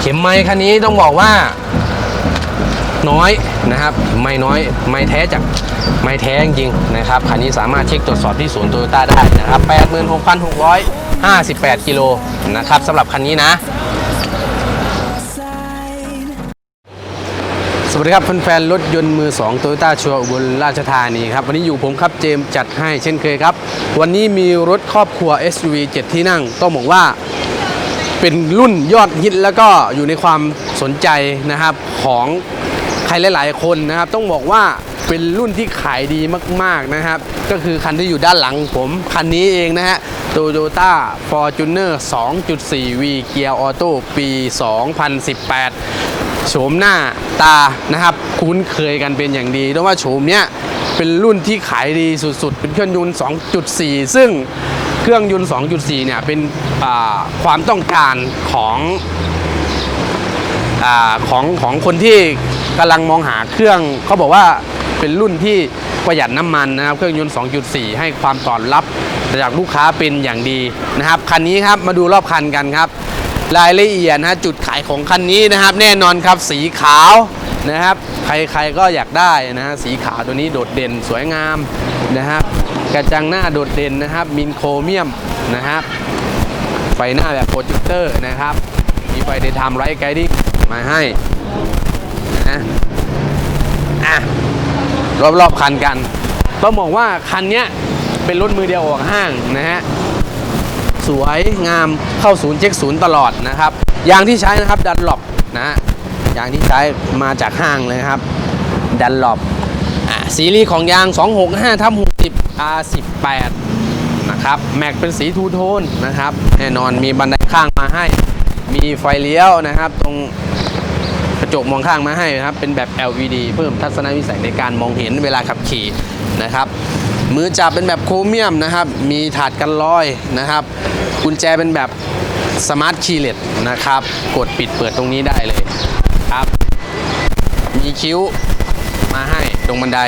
เข็มไม้คันนี้ต้องบอกว่า น้อยนะครับ ไม่น้อยไม่แท้จากไม่แท้จริงนะครับคันนี้สามารถเช็คตรวจสอบที่ศูนย์โตโยต้าได้นะครับ86,658กิโลนะครับสำหรับคันนี้นะสวัสดีครับแฟนๆรถยนต์มือ2 Toyota ชัวอุบลราชธานีครับ วันนี้อยู่ผมครับเจมจัดให้เช่นเคยครับ วันนี้มีรถครอบครัว SUV 7 ที่นั่ง ต้องบอกว่า เป็นรุ่นยอดฮิตแล้วก็อยู่ในความสนใจนะครับของใครหลาย ๆ คนนะครับ ต้องบอกว่าเป็นรุ่นที่ขายดีมาก ๆ นะครับ ก็คือคันที่อยู่ด้านหลังผมคันนี้เองนะฮะ Toyota Fortuner 2.4V เกียร์ออโต้ปี 2018 โฉมหน้าตานะครับ คุ้นเคยกันเป็นอย่างดีเพราะว่าโฉมเนี้ยเป็นรุ่นที่ขายดีสุด ๆ เป็นเครื่องยนต์ 2.4 ซึ่ง เครื่องยนต์ 2.4 เนี่ยเป็นความต้องการของอของของคนที่กำลังมองหาเครื่องเขาบอกว่าเป็นรุ่นที่ประหยัดน้ำมันนะครับ เครื่องยนต์ 2.4 ให้ความตอบรับจากลูกค้าเป็นอย่างดีนะครับ คันนี้ครับมาดูรอบคันกันครับ รายละเอียดนะฮะจุดขายของคันนี้นะครับ แน่นอนครับสีขาวนะครับ ใครๆก็อยากได้นะฮะสีขาวตัวนี้โดดเด่นสวยงามนะครับ กระจังหน้าโดดเด่นนะครับ มินโครเมียมนะครับไฟหน้าแบบโปรเจคเตอร์นะครับ มีไฟเดย์ไทม์ไรท์ไกดิ้งมาให้นะอะรอบๆคันกัน ต้องบอกว่าคันเนี้ยเป็นรถมือเดียวออกห้างนะฮะสวยงามเข้าศูนย์เช็คศูนย์ตลอดนะครับยางที่ใช้นะครับดันหลบนะฮะยางที่ใช้มาจากห้างเลยครับ ดันหลบอะสีรีส์ของยาง 265ทับ60 R18 นะครับ แม็กเป็นสีทูโทนนะครับ แน่นอนมีบันไดข้างมาให้ มีไฟเลี้ยวนะครับ ตรงกระจกมองข้างมาให้นะครับ เป็นแบบ LED เพิ่มทัศนวิสัยในการมองเห็นเวลาขับขี่นะครับ มือจับเป็นแบบโครเมียมนะครับ มีถาดกันรอยนะครับ กุญแจเป็นแบบสมาร์ทคีย์เลสนะครับ กดปิดเปิดตรงนี้ได้เลยครับ มีคิ้ว มาให้ตรงบันได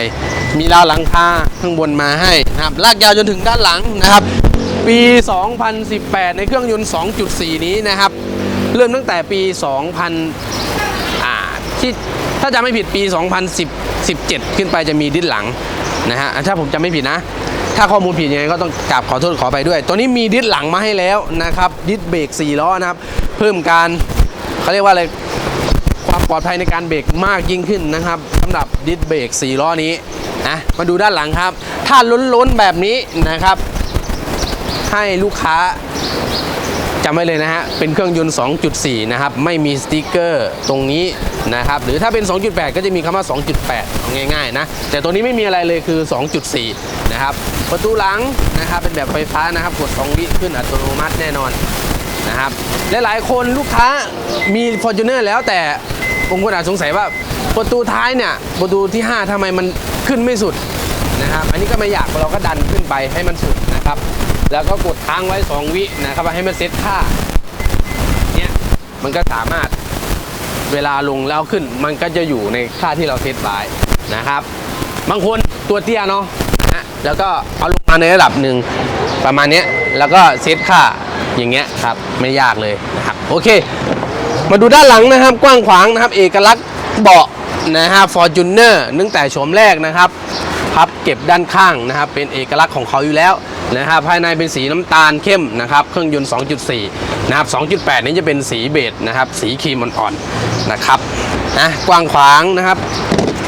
มีราวหลังคาข้างบนมาให้นะครับลากยาวจนถึงด้านหลังนะครับ ปี 2018 ในเครื่องยนต์ 2.4 นี้นะครับ เริ่มตั้งแต่ปี 2000อ่าที่ถ้าจำไม่ผิดปี 2017 ขึ้นไปจะมีดิสหลังนะฮะถ้าผมจำไม่ผิดนะ ถ้าข้อมูลผิดยังไงก็ต้องกราบขอโทษขอไปด้วย ตัวนี้มีดิสหลังมาให้แล้วนะครับ ดิสเบรก4ล้อนะครับ เพิ่มการเขาเรียกว่าอะไร ความปลอดภัยในการเบรกมากยิ่งขึ้นนะครับสำหรับดิสเบรก4ล้อนี้นะมาดูด้านหลังครับ ถ้าล้นๆแบบนี้นะครับ ให้ลูกค้าจำไว้เลยนะฮะ เป็นเครื่องยนต์ 2.4 นะครับ ไม่มีสติกเกอร์ตรงนี้นะครับ หรือถ้าเป็น 2.8 ก็จะมีคำว่า 2.8 ง่ายๆนะ แต่ตัวนี้ไม่มีอะไรเลยคือ 2.4 นะครับ ประตูหลังนะครับ เป็นแบบไฟฟ้านะครับ กด2วิขึ้นอัตโนมัติแน่นอน นะครับหลายๆคนลูกค้ามี Fortuner แล้วแต่บางคนอาจสงสัยว่าประตูท้ายเนี่ยประตูที่ 5ทำไมมันขึ้นไม่สุดนะครับอันนี้ก็ไม่อยากเราก็ดันขึ้นไปให้มันสุดนะครับ แล้วก็กดค้างไว้ 2 วินะครับให้มันเซตค่าเนี่ยมันก็สามารถเวลาลงแล้วขึ้น มันก็จะอยู่ในค่าที่เราเซตไว้นะครับ บางคนตัวเตี้ยเนาะนะแล้วก็เอาลงมาในระดับหนึ่งประมาณนี้แล้วก็เซตค่า อย่างเงี้ยครับไม่ยากเลยนะครับโอเค มาดูด้านหลังนะครับ กว้างขวางนะครับ เอกลักษณ์เบาะนะฮะฟอร์จูเนอร์ตั้งแต่โฉมแรกนะครับพับเก็บด้านข้างนะครับ เป็นเอกลักษณ์ของเขาอยู่แล้วนะครับภายในเป็นสีน้ำตาลเข้มนะครับเครื่องยนต์ 2.4 นะครับ 2.8 นี้จะเป็นสีเบจนะครับ สีครีมอ่อนๆนะครับนะกว้างขวางนะครับ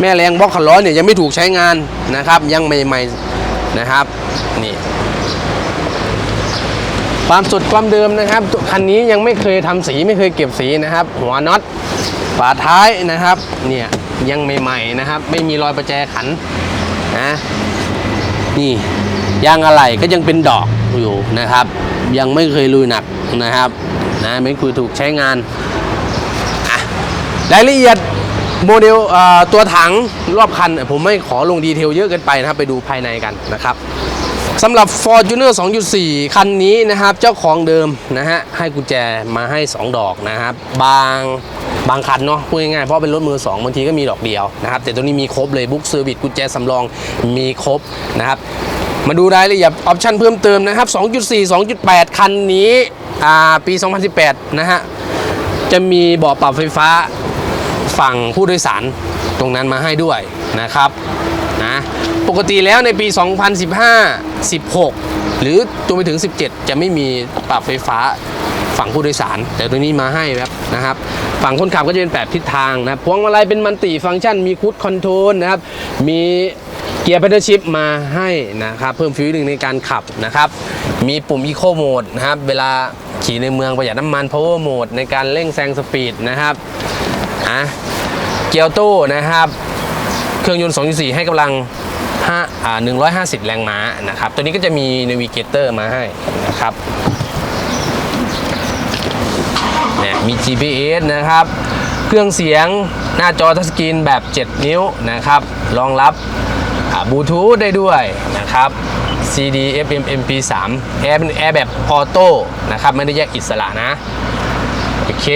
แม่แรงบล็อกขันล้อเนี่ยยังไม่ถูกใช้งานนะครับ ยังใหม่ๆนะครับนี่ ความสุดความเดิมนะครับคันนี้ยังไม่เคยทำสีไม่เคยเก็บสีนะครับ หัวน็อตฝาท้ายนะครับเนี่ยยังใหม่ๆนะครับ ไม่มีรอยประแจขันนะนี่ยางอะไหล่ก็ยังเป็นดอกอยู่นะครับ ยังไม่เคยลุยหนักนะครับนะไม่เคยถูกใช้งานรายละเอียดโมเดลตัวถังรอบคัน ผมไม่ขอลงดีเทลเยอะเกินไปนะครับ ไปดูภายในกันนะครับ สำหรับ Fortuner 2.4 คันนี้นะครับ เจ้าของเดิมนะฮะ ให้กุญแจมาให้ 2 ดอกนะครับ บางบางคันเนาะพูดง่ายๆเพราะเป็นรถมือ2บางทีก็มีดอกเดียวนะครับ แต่ตัวนี้มีครบเลยบุ๊กเซอร์วิสกุญแจสำรองมีครบนะครับ มาดูรายละเอียดออปชันเพิ่มเติมนะครับ 2.4 2.8 คันนี้ปี 2018 นะฮะ จะมีเบาะปรับไฟฟ้าฝั่งผู้โดยสารตรงนั้นมาให้ด้วยนะครับ ปกติแล้วในปี 2015 16 หรือจนไปถึง 17 จะไม่มีปรับไฟฟ้าฝั่งผู้โดยสาร แต่ตัวนี้มาให้ครับนะครับฝั่งคนขับก็จะเป็นแบบทิศทางนะครับพวงมาลัยเป็นมัลติฟังก์ชันมีคูดคอนโทรลนะครับมีเกียร์พ d เดิลชิพมาให้นะครับเพิ่มฟิลลิ่งในการขับนะครับมีปุ่ม Eco Mode นะครับเวลาขี่ในเมืองประหยัดน้ำมัน Power Mode ในการเร่งแซงสปีดนะครับอะเกียร์โต้นะครับ เครื่องยนต์2.4 ให้กำลัง 5อ่า150 แรงม้านะครับ ตัวนี้ก็จะมี Navigator มาให้นะครับเนี่ยมี GPS นะครับ เครื่องเสียงหน้าจอทัชสกรีนแบบ 7 นิ้วนะครับ รองรับบลูทูธได้ด้วยนะครับ CD FM MP3 แอร์เป็นแอร์แบบออโต้นะครับ ไม่ได้แยกอิสระนะ โอเค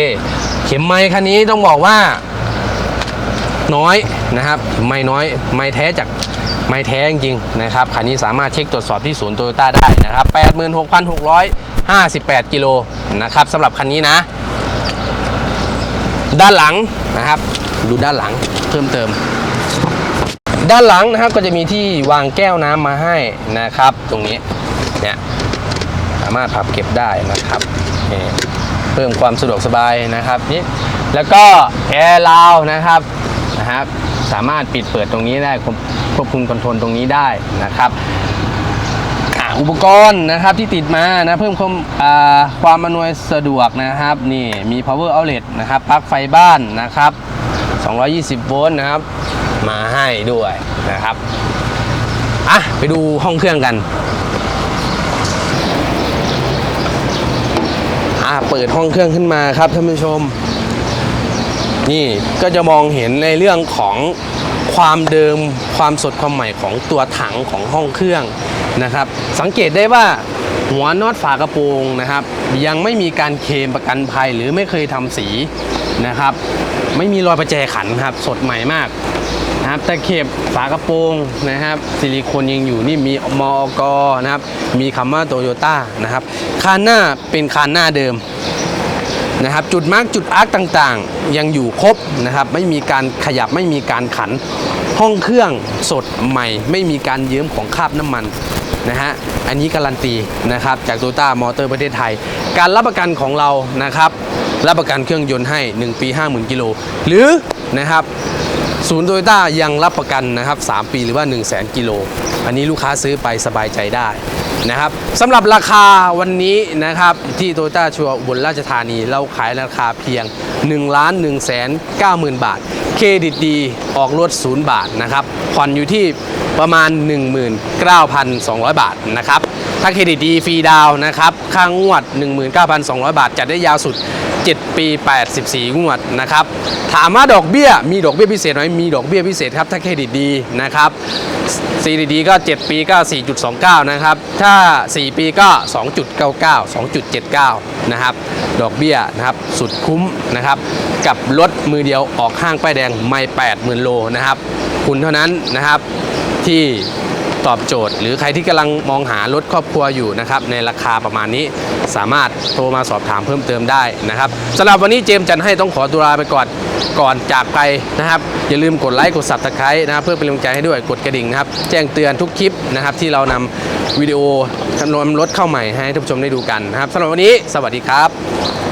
เข็มไม้คันนี้ต้องบอกว่าน้อยนะครับ ไม่น้อย ไม่แท้จาก ไม่แท้จริงนะครับคันนี้สามารถเช็คตรวจสอบที่ศูนย์โตโยต้าได้นะครับ 86,658 กิโลนะครับสำหรับคันนี้นะ ด้านหลังนะครับ ดูด้านหลังเพิ่มเติม ด้านหลังนะครับก็จะมีที่วางแก้วน้ำมาให้นะครับ ตรงนี้เนี่ยสามารถพับเก็บได้นะครับเพิ่มความสะดวกสบายนะครับนี่แล้วก็แอร์ลาวนะครับนะครับ สามารถปิดเปิดตรงนี้ได้ควบคุมคอนโทรลตรงนี้ได้นะครับอุปกรณ์นะครับที่ติดมานะเพิ่มความอ่าความอำนวยสะดวกนะครับนี่มี power outlet นะครับปลั๊กไฟบ้านนะครับ 220 โวลต์นะครับ มาให้ด้วยนะครับอะไปดูห้องเครื่องกันอะเปิดห้องเครื่องขึ้นมาครับท่านผู้ชม นี่ก็จะมองเห็นในเรื่องของความเดิมความสดความใหม่ของตัวถังของห้องเครื่องนะครับ สังเกตได้ว่าหัวน็อตฝากระโปรงนะครับ ยังไม่มีการเคลมประกันภัยหรือไม่เคยทำสีนะครับ ไม่มีรอยประแจขันครับสดใหม่มากนะครับแต่เข็บฝากระโปรงนะครับ ซิลิโคนยังอยู่นี่มีมอกนะครับ มีคำว่าโตโยต้านะครับคานหน้าเป็นคานหน้าเดิม นะครับจุดมาร์กจุดอาร์คต่างๆ ยังอยู่ครบนะครับไม่มีการขยับไม่มีการขัน ห้องเครื่องสดใหม่ ไม่มีการเยิ้มของคราบน้ำมันนะฮะอันนี้การันตีนะครับจากโตต้ามอเตอร์ประเทศไทย การรับประกันของเรานะครับรับประกันเครื่องยนต์ให้ 1 ปี 50,000 กิโล หรือนะครับศูนย์โตโยต้ายังรับประกันนะครับ 3 ปีหรือว่า 1 0 0 0 0แกิโล อันนี้ลูกค้าซื้อไปสบายใจได้ นะครับสำหรับราคาวันนี้นะครับที่โตโยต้าชัวร์บนราชธานีเราขายราคาเพียง1ล้าน1แสน9หมื่นบาท เครดิตดีออกรถ0บาทนะครับผ่อนอยู่ที่ประมาณ 19,200 บาทนะครับถ้าเครดิตดีฟรีดาวน์นะครับค่างวด 19,200 บาท จัดได้ยาวสุด 7 ปี 84 งวดนะครับ ถามว่าดอกเบี้ยมีดอกเบี้ยพิเศษไหมมีดอกเบี้ยพิเศษครับ ถ้าเครดิตดีนะครับซีดีดีก็ 7 ปีก็ 4.29 นะครับ ถ้า 4 ปีก็ 2.99 2.79 นะครับ ดอกเบี้ยนะครับ สุดคุ้มนะครับ กับรถมือเดียวออกห้างป้ายแดงไม่ 8 0,000 โลนะครับ คุณเท่านั้นนะครับที่ ตอบโจทย์ หรือใครที่กำลังมองหารถครอบครัวอยู่นะครับในราคาประมาณนี้สามารถโทรมาสอบถามเพิ่มเติมได้นะครับสำหรับวันนี้เจมส์จันให้ต้องขอตัวลาไปก่อนก่อนจากไปนะครับ อย่าลืมกดไลค์กด subscribe นะครับเพื่อเป็นกำลังใจให้ด้วยกดกระดิ่งนะครับ แจ้งเตือนทุกคลิปนะครับ ที่เรานำวิดีโอนำรถเข้าใหม่ให้ท่านผู้ชมได้ดูกันนะครับสำหรับวันนี้ สวัสดีครับ